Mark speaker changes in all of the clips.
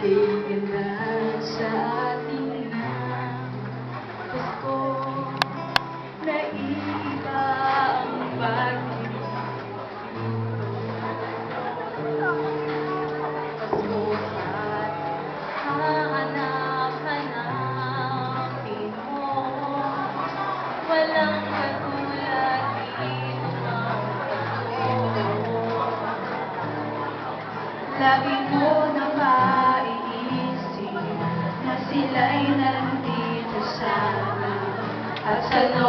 Speaker 1: que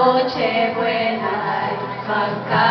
Speaker 1: noche buena, bancada.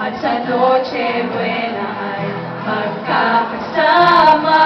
Speaker 1: at sa noche buena ay magkakasama.